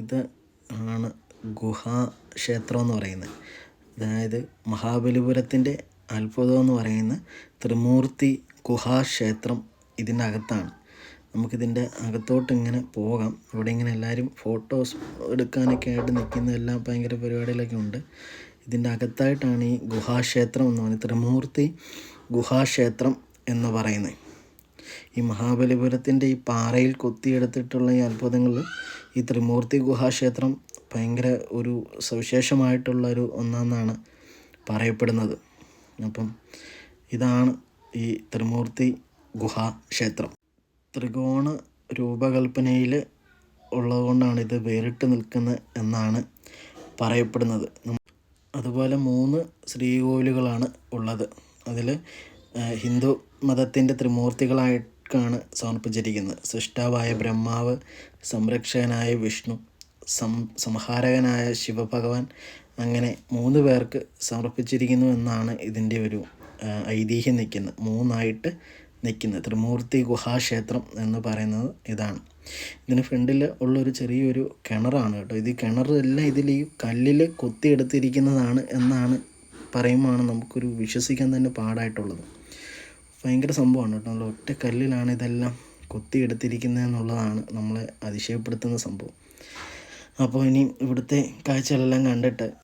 ഇത് ആണ് ഗുഹാക്ഷേത്രം എന്ന് പറയുന്നത്. അതായത് മഹാബലിപുരത്തിന്റെ അത്ഭുതം എന്ന് പറയുന്ന ത്രിമൂർത്തി ഗുഹാക്ഷേത്രം ഇതിനകത്താണ്. നമുക്കിതിന്റെ അകത്തോട്ട് ഇങ്ങനെ പോകാം. ഇവിടെ ഇങ്ങനെ എല്ലാവരും ഫോട്ടോസ് എടുക്കാനൊക്കെ ആയിട്ട് നിൽക്കുന്നതെല്ലാം ഭയങ്കര പരിപാടികളൊക്കെ ഉണ്ട്. ഇതിന്റെ അകത്തായിട്ടാണ് ഈ ഗുഹാക്ഷേത്രം എന്ന് പറയുന്നത്. ത്രിമൂർത്തി ഗുഹാക്ഷേത്രം എന്ന് പറയുന്നത്. ഈ മഹാബലിപുരത്തിന്റെ ഈ പാറയിൽ കൊത്തിയെടുത്തിട്ടുള്ള ഈ അത്ഭുതങ്ങൾ ഈ ത്രിമൂർത്തി ഗുഹാക്ഷേത്രം ഭയങ്കര ഒരു സവിശേഷമായിട്ടുള്ള ഒരു ഒന്നാണെന്നാണ് പറയപ്പെടുന്നത്. അപ്പം ഇതാണ് ഈ ത്രിമൂർത്തി ഗുഹാക്ഷേത്രം. ത്രികോണ രൂപകൽപ്പനയിൽ ഉള്ളതുകൊണ്ടാണ് ഇത് വേറിട്ട് നിൽക്കുന്നത് എന്നാണ് പറയപ്പെടുന്നത്. അതുപോലെ മൂന്ന് ശ്രീകോവിലുകളാണ് ഉള്ളത്. അതിൽ ഹിന്ദു മതത്തിന്റെ ത്രിമൂർത്തികളായിട്ടാണ് സമർപ്പിച്ചിരിക്കുന്നത്. സൃഷ്ടാവായ ബ്രഹ്മാവ് സംരക്ഷകനായ വിഷ്ണു സം സംഹാരകനായ ശിവഭഗവാൻ അങ്ങനെ മൂന്ന് പേർക്ക് സമർപ്പിച്ചിരിക്കുന്നു എന്നാണ് ഇതിന്റെ ഒരു ഐതിഹ്യം നിൽക്കുന്നത്. മൂന്നായിട്ട് നിൽക്കുന്നത്. ത്രിമൂർത്തി ഗുഹാക്ഷേത്രം എന്ന് പറയുന്നത് ഇതാണ്. ഇതിന് ഫ്രണ്ടിൽ ഉള്ളൊരു ചെറിയൊരു കിണറാണ് കേട്ടോ. ഇത് കിണറെല്ലാം ഇതിൽ ഈ കല്ലിൽ കൊത്തിയെടുത്തിരിക്കുന്നതാണ് എന്നാണ് പറയുമ്പോഴാണ് നമുക്കൊരു വിശ്വസിക്കാൻ തന്നെ പാടായിട്ടുള്ളത്. ഭയങ്കര സംഭവമാണ് കേട്ടോ. നമ്മൾ ഒറ്റ കല്ലിലാണ് ഇതെല്ലാം കൊത്തിയെടുത്തിരിക്കുന്നത് എന്നുള്ളതാണ് നമ്മളെ അതിശയപ്പെടുത്തുന്ന സംഭവം. അപ്പോൾ ഇനി ഇവിടുത്തെ കാഴ്ചകളെല്ലാം കണ്ടിട്ട്